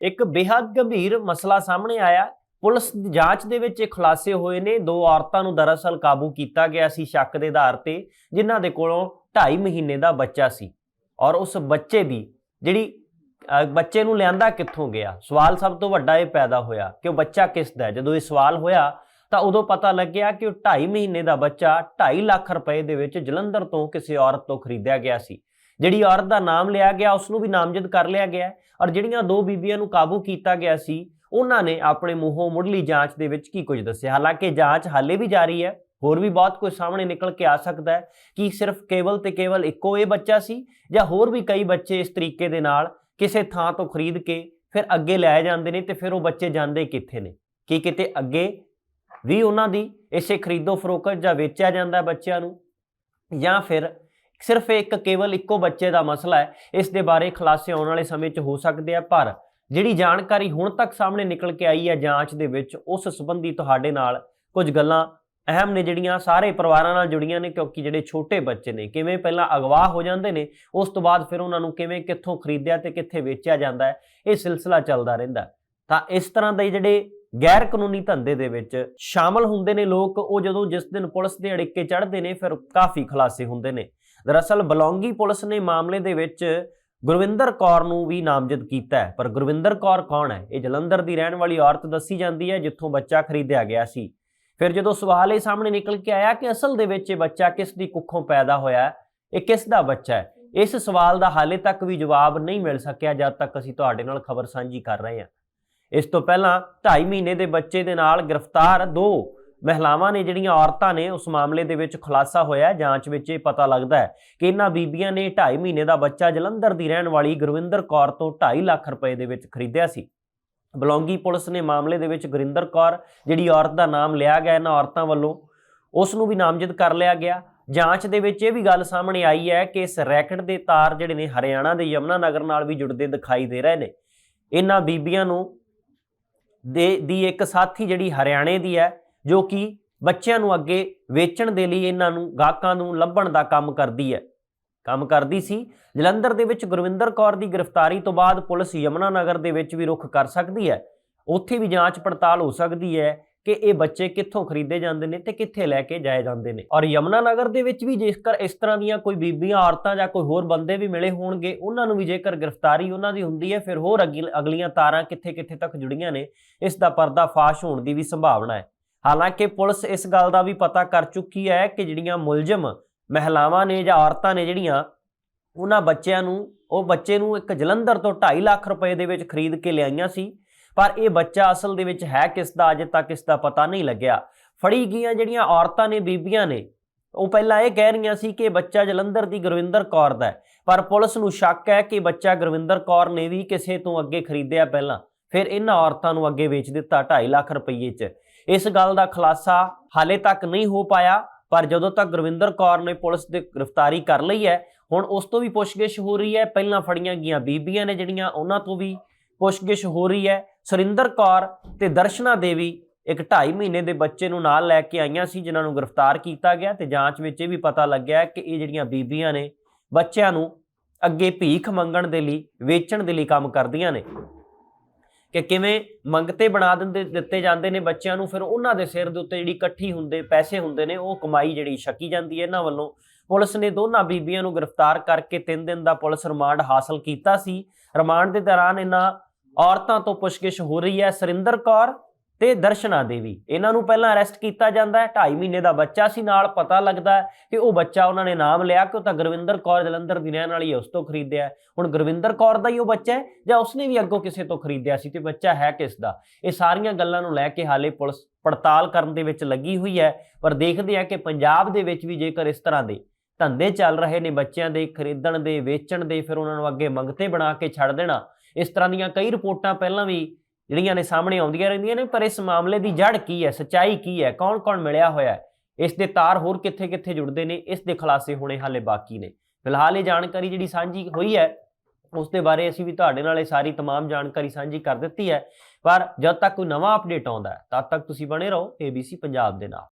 ਇੱਕ ਬੇहद ਗੰਭੀਰ ਮਸਲਾ ਸਾਹਮਣੇ ਆਇਆ। ਪੁਲਿਸ ਦੀ ਜਾਂਚ ਦੇ ਵਿੱਚ ਇਹ ਖੁਲਾਸੇ ਹੋਏ ਨੇ। ਦੋ ਔਰਤਾਂ ਨੂੰ ਦਰਅਸਲ ਕਾਬੂ ਕੀਤਾ ਗਿਆ ਸੀ ਸ਼ੱਕ ਦੇ ਆਧਾਰ ਤੇ, ਜਿਨ੍ਹਾਂ ਦੇ ਕੋਲੋਂ 2.5 ਮਹੀਨੇ ਦਾ ਬੱਚਾ ਸੀ ਔਰ ਉਸ ਬੱਚੇ ਦੀ ਜਿਹੜੀ ਬੱਚੇ ਨੂੰ ਲਿਆਂਦਾ ਕਿੱਥੋਂ ਗਿਆ? ਸਵਾਲ ਸਭ ਤੋਂ ਵੱਡਾ ਇਹ ਪੈਦਾ ਹੋਇਆ ਕਿ ਉਹ ਬੱਚਾ ਕਿਸ ਦਾ ਹੈ? ਜਦੋਂ ਇਹ ਸਵਾਲ ਹੋਇਆ ਤਾਂ ਉਦੋਂ ਪਤਾ ਲੱਗਿਆ ਕਿ ਉਹ 2.5 ਮਹੀਨੇ ਦਾ ਬੱਚਾ 2.5 ਲੱਖ ਰੁਪਏ ਦੇ ਵਿੱਚ ਜਲੰਧਰ ਤੋਂ ਕਿਸੇ ਔਰਤ ਤੋਂ ਖਰੀਦਿਆ ਗਿਆ ਸੀ। ਜਿਹੜੀ ਔਰਤ ਦਾ ਨਾਮ ਲਿਆ ਗਿਆ ਉਸ ਨੂੰ ਵੀ ਨਾਮਜ਼ਦ ਕਰ ਲਿਆ ਗਿਆ ਔਰ ਜਿਹੜੀਆਂ ਦੋ ਬੀਬੀਆਂ ਨੂੰ ਕਾਬੂ ਕੀਤਾ ਗਿਆ ਸੀ, ਉਹਨਾਂ ਨੇ ਆਪਣੇ ਮੂੰਹੋਂ ਮੁੱਢਲੀ ਜਾਂਚ ਦੇ ਵਿੱਚ ਕੀ ਕੁਝ ਦੱਸਿਆ? ਹਾਲਾਂਕਿ ਜਾਂਚ ਹਾਲੇ ਵੀ ਜਾਰੀ ਹੈ, ਹੋਰ ਵੀ ਬਹੁਤ ਕੁਝ ਸਾਹਮਣੇ ਨਿਕਲ ਕੇ ਆ ਸਕਦਾ ਹੈ ਕਿ ਸਿਰਫ ਕੇਵਲ ਤੇ ਕੇਵਲ ਇੱਕੋ ਇਹ ਬੱਚਾ ਸੀ ਜਾਂ ਹੋਰ ਵੀ ਕਈ ਬੱਚੇ ਇਸ ਤਰੀਕੇ ਦੇ ਨਾਲ ਕਿਸੇ ਥਾਂ ਤੋਂ ਖਰੀਦ ਕੇ ਫਿਰ ਅੱਗੇ ਲੈ ਜਾਂਦੇ ਨੇ ਤੇ ਫਿਰ ਉਹ ਬੱਚੇ ਜਾਂਦੇ ਕਿੱਥੇ ਨੇ? ਕੀ ਕਿਤੇ ਅੱਗੇ ਵੀ ਉਹਨਾਂ ਦੀ ਇਸੇ ਖਰੀਦੋ ਫਰੋਖਤ ਜਾਂ ਵੇਚਿਆ ਜਾਂਦਾ ਬੱਚਿਆਂ ਨੂੰ? ਜਾਂ ਫਿਰ ਸਿਰਫ ਇੱਕ ਕੇਵਲ ਇੱਕੋ ਬੱਚੇ ਦਾ ਮਸਲਾ ਹੈ, ਇਸ ਦੇ ਬਾਰੇ ਖੁਲਾਸੇ ਆਉਣ ਵਾਲੇ ਸਮੇਂ 'ਚ ਹੋ ਸਕਦੇ ਆ, ਪਰ ਜਿਹੜੀ ਜਾਣਕਾਰੀ ਹੁਣ ਤੱਕ ਸਾਹਮਣੇ ਨਿਕਲ ਕੇ ਆਈ ਹੈ ਜਾਂਚ ਦੇ ਵਿੱਚ, ਉਸ ਸੰਬੰਧੀ ਤੁਹਾਡੇ ਨਾਲ ਕੁਝ ਗੱਲਾਂ ਅਹਿਮ ਨੇ ਜਿਹੜੀਆਂ ਸਾਰੇ ਪਰਿਵਾਰਾਂ ਨਾਲ ਜੁੜੀਆਂ ਨੇ, ਕਿਉਂਕਿ ਜਿਹੜੇ ਛੋਟੇ ਬੱਚੇ ਨੇ, ਕਿਵੇਂ ਪਹਿਲਾਂ ਅਗਵਾ ਹੋ ਜਾਂਦੇ ਨੇ, ਉਸ ਤੋਂ ਬਾਅਦ ਫਿਰ ਉਹਨਾਂ ਨੂੰ ਕਿਵੇਂ ਕਿੱਥੋਂ ਖਰੀਦਿਆ ਤੇ ਕਿੱਥੇ ਵੇਚਿਆ ਜਾਂਦਾ ਹੈ, ਇਹ ਸਿਲਸਿਲਾ ਚੱਲਦਾ ਰਹਿੰਦਾ ਤਾਂ ਇਸ ਤਰ੍ਹਾਂ ਦੇ ਜਿਹੜੇ ਗੈਰ ਕਾਨੂੰਨੀ ਧੰਦੇ ਦੇ ਵਿੱਚ ਸ਼ਾਮਲ ਹੁੰਦੇ ਨੇ ਲੋਕ, ਉਹ ਜਦੋਂ ਜਿਸ ਦਿਨ ਪੁਲਿਸ ਦੇ ਅੜਿੱਕੇ ਚੜ੍ਹਦੇ ਨੇ, ਫਿਰ ਕਾਫੀ ਖੁਲਾਸੇ ਹੁੰਦੇ ਨੇ। ਦਰਅਸਲ ਬਲੌਂਗੀ ਪੁਲਿਸ ਨੇ ਮਾਮਲੇ ਦੇ ਵਿੱਚ ਗੁਰਵਿੰਦਰ ਕੌਰ ਨੂੰ ਵੀ ਨਾਮਜ਼ਦ ਕੀਤਾ ਹੈ। ਪਰ ਗੁਰਵਿੰਦਰ ਕੌਰ ਕੌਣ ਹੈ? ਇਹ ਜਲੰਧਰ ਦੀ ਰਹਿਣ ਵਾਲੀ ਔਰਤ ਦੱਸੀ ਜਾਂਦੀ ਹੈ, ਜਿੱਥੋਂ ਬੱਚਾ ਖਰੀਦਿਆ ਗਿਆ ਸੀ। ਫਿਰ ਜਦੋਂ ਸਵਾਲ ਇਹ ਸਾਹਮਣੇ ਨਿਕਲ ਕੇ ਆਇਆ ਕਿ ਅਸਲ ਦੇ ਵਿੱਚ ਇਹ ਬੱਚਾ ਕਿਸ ਦੀ ਕੁੱਖੋਂ ਪੈਦਾ ਹੋਇਆ ਇਹ ਕਿਸ ਦਾ ਬੱਚਾ ਹੈ, ਇਸ ਸਵਾਲ ਦਾ ਹਾਲੇ ਤੱਕ ਵੀ ਜਵਾਬ ਨਹੀਂ ਮਿਲ ਸਕਿਆ, ਜਦ ਤੱਕ ਅਸੀਂ ਤੁਹਾਡੇ ਨਾਲ ਖਬਰ ਸਾਂਝੀ ਕਰ ਰਹੇ ਹਾਂ। ਇਸ ਤੋਂ ਪਹਿਲਾਂ 2.5 ਮਹੀਨੇ ਦੇ ਬੱਚੇ ਦੇ ਨਾਲ ਗ੍ਰਿਫਤਾਰ ਦੋ ਮਹਿਲਾਵਾਂ ਨੇ ਜਿਹੜੀਆਂ ਔਰਤਾਂ ਨੇ ਉਸ ਮਾਮਲੇ ਦੇ ਵਿੱਚ ਖੁਲਾਸਾ ਹੋਇਆ ਜਾਂਚ ਵਿੱਚ ਇਹ ਪਤਾ ਲੱਗਦਾ ਹੈ ਕਿ ਇਹਨਾਂ ਬੀਬੀਆਂ ਨੇ 2.5 ਮਹੀਨੇ ਦਾ ਬੱਚਾ ਜਲੰਧਰ ਦੀ ਰਹਿਣ ਵਾਲੀ ਗੁਰਵਿੰਦਰ ਕੌਰ ਤੋਂ 2.5 ਲੱਖ ਰੁਪਏ ਦੇ ਵਿੱਚ ਖਰੀਦਿਆ ਸੀ। ਬਲੌਂਗੀ ਪੁਲਿਸ ਨੇ ਮਾਮਲੇ ਦੇ ਵਿੱਚ ਗੁਰਿੰਦਰ ਕੌਰ, ਜਿਹੜੀ ਔਰਤ ਦਾ ਨਾਮ ਲਿਆ ਗਿਆ ਇਹਨਾਂ ਔਰਤਾਂ ਵੱਲੋਂ, ਉਸ ਨੂੰ ਵੀ ਨਾਮਜ਼ਦ ਕਰ ਲਿਆ ਗਿਆ। ਜਾਂਚ ਦੇ ਵਿੱਚ ਇਹ ਵੀ ਗੱਲ ਸਾਹਮਣੇ ਆਈ ਹੈ ਕਿ ਇਸ ਰੈਕਟ ਦੇ ਤਾਰ ਜਿਹੜੇ ਨੇ ਹਰਿਆਣਾ ਦੇ ਯਮਨਾ ਨਗਰ ਨਾਲ ਵੀ ਜੁੜਦੇ ਦਿਖਾਈ ਦੇ ਰਹੇ ਨੇ। ਇਹਨਾਂ ਬੀਬੀਆਂ ਨੂੰ ਦੇ, ਦੀ ਇੱਕ ਸਾਥੀ ਜਿਹੜੀ ਹਰਿਆਣੇ ਦੀ ਹੈ ਜੋ ਕਿ ਬੱਚਿਆਂ ਨੂੰ ਅੱਗੇ ਵੇਚਣ ਦੇ ਲਈ ਇਹਨਾਂ ਨੂੰ ਗਾਹਕਾਂ ਨੂੰ ਲੱਭਣ ਦਾ ਕੰਮ ਕਰਦੀ ਹੈ। ਕੰਮ ਕਰਦੀ ਸੀ। ਜਲੰਧਰ ਦੇ ਵਿੱਚ ਗੁਰਵਿੰਦਰ ਕੌਰ ਦੀ ਗ੍ਰਿਫਤਾਰੀ ਤੋਂ ਬਾਅਦ ਪੁਲਿਸ ਯਮਨਾ ਨਗਰ ਦੇ ਵਿੱਚ ਵੀ ਰੁਖ ਕਰ ਸਕਦੀ ਹੈ। ਉੱਥੇ ਵੀ ਜਾਂਚ ਪੜਤਾਲ ਹੋ ਸਕਦੀ ਹੈ ਕਿ ਇਹ ਬੱਚੇ ਕਿੱਥੋਂ ਖਰੀਦੇ ਜਾਂਦੇ ਨੇ ਤੇ ਕਿੱਥੇ ਲੈ ਕੇ ਜਾਏ ਜਾਂਦੇ ਨੇ। ਔਰ ਯਮਨਾ ਨਗਰ ਦੇ ਵਿੱਚ ਵੀ ਜੇਕਰ ਇਸ ਤਰ੍ਹਾਂ ਦੀਆਂ ਕੋਈ ਬੀਬੀਆਂ, ਔਰਤਾਂ ਜਾਂ ਕੋਈ ਹੋਰ ਬੰਦੇ ਵੀ ਮਿਲੇ ਹੋਣਗੇ, ਉਹਨਾਂ ਨੂੰ ਵੀ ਜੇਕਰ ਗ੍ਰਿਫਤਾਰੀ ਉਹਨਾਂ ਦੀ ਹੁੰਦੀ ਹੈ, ਫਿਰ ਹੋਰ ਅਗੀ- ਅਗਲੀਆਂ ਤਾਰਾਂ ਕਿੱਥੇ ਕਿੱਥੇ ਤੱਕ ਜੁੜੀਆਂ ਨੇ, ਇਸ ਦਾ ਪਰਦਾ ਫਾਸ਼ ਹੋਣ ਦੀ ਵੀ ਸੰਭਾਵਨਾ ਹੈ। ਹਾਲਾਂਕਿ ਪੁਲਿਸ ਇਸ ਗੱਲ ਦਾ ਵੀ ਪਤਾ ਕਰ ਚੁੱਕੀ ਹੈ ਕਿ ਜਿਹੜੀਆਂ ਮੁਲਜ਼ਮ ਮਹਿਲਾਵਾਂ ਨੇ ਜਾਂ ਔਰਤਾਂ ਨੇ ਜਿਹੜੀਆਂ ਉਹਨਾਂ ਬੱਚਿਆਂ ਨੂੰ, ਉਹ ਬੱਚੇ ਨੂੰ ਇੱਕ ਜਲੰਧਰ ਤੋਂ 2.5 ਲੱਖ ਰੁਪਏ ਦੇ ਵਿੱਚ ਖਰੀਦ ਕੇ ਲਿਆਈਆਂ ਸੀ, ਪਰ ਇਹ ਬੱਚਾ ਅਸਲ ਦੇ ਵਿੱਚ ਹੈ ਕਿਸ ਦਾ, ਅਜੇ ਤੱਕ ਇਸ ਦਾ ਪਤਾ ਨਹੀਂ ਲੱਗਿਆ। ਫੜੀ ਗਈਆਂ ਜਿਹੜੀਆਂ ਔਰਤਾਂ ਨੇ, ਬੀਬੀਆਂ ਨੇ, ਉਹ ਪਹਿਲਾਂ ਇਹ ਕਹਿ ਰਹੀਆਂ ਸੀ ਕਿ ਇਹ ਬੱਚਾ ਜਲੰਧਰ ਦੀ ਗੁਰਵਿੰਦਰ ਕੌਰ ਦਾ ਹੈ, ਪਰ ਪੁਲਿਸ ਨੂੰ ਸ਼ੱਕ ਹੈ ਕਿ ਬੱਚਾ ਗੁਰਵਿੰਦਰ ਕੌਰ ਨੇ ਵੀ ਕਿਸੇ ਤੋਂ ਅੱਗੇ ਖਰੀਦਿਆ ਪਹਿਲਾਂ, ਫਿਰ ਇਹਨਾਂ ਔਰਤਾਂ ਨੂੰ ਅੱਗੇ ਵੇਚ ਦਿੱਤਾ 2.5 ਲੱਖ ਰੁਪਏ 'ਚ। ਇਸ ਗੱਲ ਦਾ ਖੁਲਾਸਾ ਹਾਲੇ ਤੱਕ ਨਹੀਂ ਹੋ ਪਾਇਆ, ਪਰ ਜਦੋਂ ਤੱਕ ਗੁਰਵਿੰਦਰ ਕੌਰ ਨੇ ਪੁਲਿਸ ਦੇ ਗ੍ਰਿਫਤਾਰੀ ਕਰ ਲਈ ਹੈ, ਹੁਣ ਉਸ ਤੋਂ ਵੀ ਪੁੱਛਗਿੱਛ ਹੋ ਰਹੀ ਹੈ। ਪਹਿਲਾਂ ਫੜੀਆਂ ਗਈਆਂ ਬੀਬੀਆਂ ਨੇ ਜਿਹੜੀਆਂ ਉਹਨਾਂ ਤੋਂ ਵੀ ਪੁੱਛਗਿੱਛ ਹੋ ਰਹੀ ਹੈ। ਸੁਰਿੰਦਰ ਕੌਰ ਤੇ ਦਰਸ਼ਨਾ ਦੇਵੀ ਇੱਕ 2.5 ਮਹੀਨੇ ਦੇ ਬੱਚੇ ਨੂੰ ਨਾਲ ਲੈ ਕੇ ਆਈਆਂ ਸੀ, ਜਿਨ੍ਹਾਂ ਨੂੰ ਗ੍ਰਿਫਤਾਰ ਕੀਤਾ ਗਿਆ ਤੇ ਜਾਂਚ ਵਿੱਚ ਇਹ ਵੀ ਪਤਾ ਲੱਗਿਆ ਕਿ ਇਹ ਜਿਹੜੀਆਂ ਬੀਬੀਆਂ ਨੇ, ਬੱਚਿਆਂ ਨੂੰ ਅੱਗੇ ਭੀਖ ਮੰਗਣ ਦੇ ਲਈ, ਵੇਚਣ ਦੇ ਲਈ ਕੰਮ ਕਰਦੀਆਂ ਨੇ। ਕਿ ਕਿਵੇਂ ਮੰਗਤੇ ਬਣਾ ਦਿੰਦੇ, ਦਿੱਤੇ ਜਾਂਦੇ ਨੇ ਬੱਚਿਆਂ ਨੂੰ, ਫਿਰ ਉਹਨਾਂ ਦੇ ਸਿਰ ਦੇ ਉੱਤੇ ਜਿਹੜੀ ਇਕੱਠੀ ਹੁੰਦੇ, ਪੈਸੇ ਹੁੰਦੇ ਨੇ, ਉਹ ਕਮਾਈ ਜਿਹੜੀ ਛਕੀ ਜਾਂਦੀ ਹੈ ਇਹਨਾਂ ਵੱਲੋਂ। ਪੁਲਿਸ ਨੇ ਦੋਨਾਂ ਬੀਬੀਆਂ ਨੂੰ ਗ੍ਰਿਫਤਾਰ ਕਰਕੇ 3 ਦਿਨ ਦਾ ਪੁਲਿਸ ਰਿਮਾਂਡ ਹਾਸਲ ਕੀਤਾ ਸੀ। ਰਿਮਾਂਡ ਦੇ ਦੌਰਾਨ ਇਹਨਾਂ ਔਰਤਾਂ ਤੋਂ ਪੁੱਛਗਿੱਛ ਹੋ ਰਹੀ ਹੈ। ਸਰਿੰਦਰ ਕੌਰ ਤੇ ਦਰਸ਼ਨਾ ਦੇਵੀ। ਇਹਨਾਂ ਨੂੰ ਪਹਿਲਾਂ ਅਰੈਸਟ ਕੀਤਾ ਜਾਂਦਾ ਹੈ। 2.5 ਮਹੀਨੇ ਦਾ ਬੱਚਾ ਸੀ। ਨਾਲ ਪਤਾ ਲੱਗਦਾ ਕਿ ਉਹ ਬੱਚਾ ਉਹਨਾਂ ਨੇ ਨਾਮ ਲਿਆ ਕਿ ਉਹ ਤਾਂ ਗੁਰਵਿੰਦਰ ਕੌਰ ਜਲੰਧਰ ਦੀ ਰਹਿਣ ਵਾਲੀ ਹੈ, ਉਸ ਤੋਂ ਖਰੀਦਿਆ ਹੁਣ ਗੁਰਵਿੰਦਰ ਕੌਰ ਦਾ ਹੀ ਉਹ ਬੱਚਾ ਹੈ ਜਾਂ ਉਸਨੇ ਵੀ ਅੱਗੋਂ ਕਿਸੇ ਤੋਂ ਖਰੀਦਿਆ ਸੀ ਤੇ ਬੱਚਾ ਹੈ ਕਿਸ ਦਾ? ਇਹ ਸਾਰੀਆਂ ਗੱਲਾਂ ਨੂੰ ਲੈ ਕੇ ਹਾਲੇ ਪੁਲਿਸ ਪੜਤਾਲ ਕਰਨ ਦੇ ਵਿੱਚ ਲੱਗੀ ਹੋਈ ਹੈ। ਪਰ ਦੇਖਦੇ ਆ ਕਿ ਪੰਜਾਬ ਦੇ ਵਿੱਚ ਵੀ ਜੇਕਰ ਇਸ ਤਰ੍ਹਾਂ ਦੇ ਧੰਦੇ ਚੱਲ ਰਹੇ ਨੇ ਬੱਚਿਆਂ ਦੇ ਖਰੀਦਣ ਦੇ, ਵੇਚਣ ਦੇ, ਫਿਰ ਉਹਨਾਂ ਨੂੰ ਅੱਗੇ ਮੰਗਤੇ ਬਣਾ ਕੇ ਛੱਡ ਦੇਣਾ। ਇਸ ਤਰ੍ਹਾਂ ਦੀਆਂ ਕਈ ਰਿਪੋਰਟਾਂ ਪਹਿਲਾਂ ਵੀ ਜਿਹੜੀਆਂ ਨੇ ਸਾਹਮਣੇ ਆਉਂਦੀਆਂ ਰਹਿੰਦੀਆਂ ਨੇ ਪਰ ਇਸ ਮਾਮਲੇ ਦੀ ਜੜ ਕੀ ਹੈ ਸੱਚਾਈ ਕੀ ਹੈ ਕੌਣ-ਕੌਣ ਮਿਲਿਆ ਹੋਇਆ ਹੈ ਇਸ ਦੇ ਤਾਰ ਹੋਰ ਕਿੱਥੇ-ਕਿੱਥੇ ਜੁੜਦੇ ਨੇ ਇਸ ਦੇ ਖੁਲਾਸੇ ਹੋਣੇ ਹਾਲੇ ਬਾਕੀ ਨੇ ਫਿਲਹਾਲ ਇਹ ਜਾਣਕਾਰੀ ਜਿਹੜੀ ਸਾਂਝੀ ਹੋਈ ਹੈ ਉਸ ਦੇ ਬਾਰੇ ਅਸੀਂ ਵੀ ਤੁਹਾਡੇ ਨਾਲ ਇਹ ਸਾਰੀ तमाम ਜਾਣਕਾਰੀ ਸਾਂਝੀ ਕਰ ਦਿੱਤੀ ਹੈ ਪਰ ਜਦ ਤੱਕ ਕੋਈ ਨਵਾਂ ਅਪਡੇਟ ਆਉਂਦਾ ਹੈ ਤਦ ਤੱਕ ਤੁਸੀਂ ਬਣੇ ਰਹੋ ABC ਪੰਜਾਬ ਦੇ ਨਾਲ